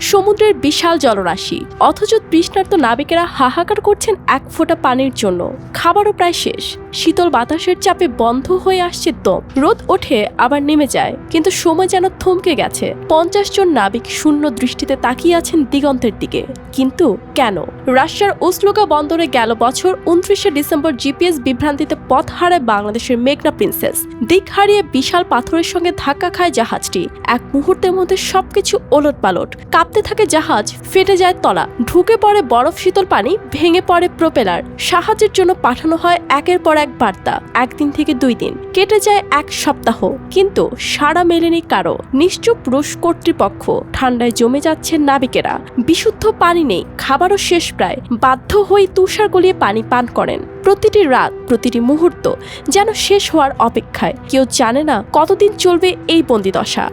সমুদ্রের বিশাল জলরাশি। অথচ তৃষ্ণার্ত নাবিকেরা হাহাকার করছেন এক ফোঁটা পানির জন্য। খাবারও প্রায় শেষ। শীতল বাতাসের চাপে বন্ধ হয়ে আসছে দম। রোদ ওঠে, আবার নেমে যায়। কিন্তু সময় যেন থমকে গেছে। পঞ্চাশ জন নাবিক শূন্য দৃষ্টিতে তাকিয়ে আছেন দিগন্তের দিকে। কিন্তু কেন? রাশিয়ার ওসলোকা বন্দরে গেল বছর উনত্রিশে ডিসেম্বর জিপিএস বিভ্রান্তিতে পথ হারায় বাংলাদেশের মেঘনা প্রিন্সেস। দিক হারিয়ে বিশাল পাথরের সঙ্গে ধাক্কা খায় জাহাজটি। এক মুহূর্তের মধ্যে সবকিছু ওলট পালট কাঁপতে থাকে জাহাজ, ফেটে যায় তলা। ঢুকে পড়ে বরফ শীতল পানি, ভেঙে পড়ে প্রোপেলার। সাহায্যের জন্য পাঠানো হয় একের পর এক বার্তা, একদিন থেকে দুই দিন। কেটে যায় এক সপ্তাহ। কিন্তু সারা মেলেনি কারও। নিশ্চুপ রুশ কর্তৃপক্ষ। ঠান্ডায় জমে যাচ্ছে নাবিকেরা। বিশুদ্ধ পানি নেই। খাবারও শেষ প্রায়। বাধ্য হয়ে তুষার গলিয়ে পানি পান করেন। প্রতিটি রাত, প্রতিটি মুহূর্ত যেন শেষ হওয়ার অপেক্ষায়। কেউ জানে না কতদিন চলবে এই বন্দিদশা।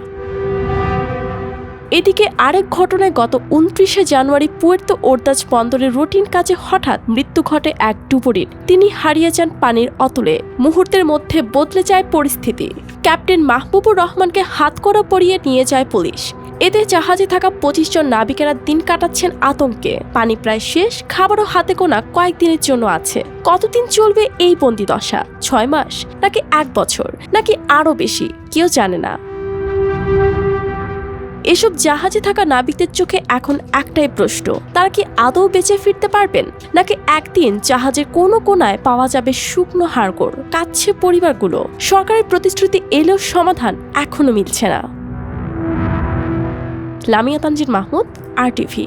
এদিকে আরেক ঘটনায় গত উনত্রিশে জানুয়ারি পুয়ের্তো ওরদাজ বন্দরের রুটিন কাজে হঠাৎ মৃত্যু ঘটে এক ডুবুরির। তিনি হারিয়ে যান পানির অতলে। মুহূর্তের মধ্যে বদলে যায় পরিস্থিতি। ক্যাপ্টেন মাহবুবুর রহমানকে হাতকড়া পরিয়ে নিয়ে যায় পুলিশ। এতে জাহাজে থাকা পঁচিশ জন নাবিকেরা দিন কাটাচ্ছেন আতঙ্কে। পানি প্রায় শেষ, খাবারও হাতে গোনা কয়েকদিনের জন্য আছে। কতদিন চলবে এই বন্দি দশা? ছয় মাস? নাকি এক বছর? নাকি আরও বেশি? কেউ জানে না। এসব জাহাজে থাকা নাবিকদের চোখে এখন একটাই প্রশ্ন, তারা কি আদৌ বেঁচে ফিরতে পারবেন? নাকি একদিন জাহাজের কোনো কোনায় পাওয়া যাবে শুকনো হাড়গোড় কাচ্ছে পরিবারগুলো? সরকারের প্রতিশ্রুতি এলেও সমাধান এখনও মিলছে না। Lamia Tanzir Mahmud, R TV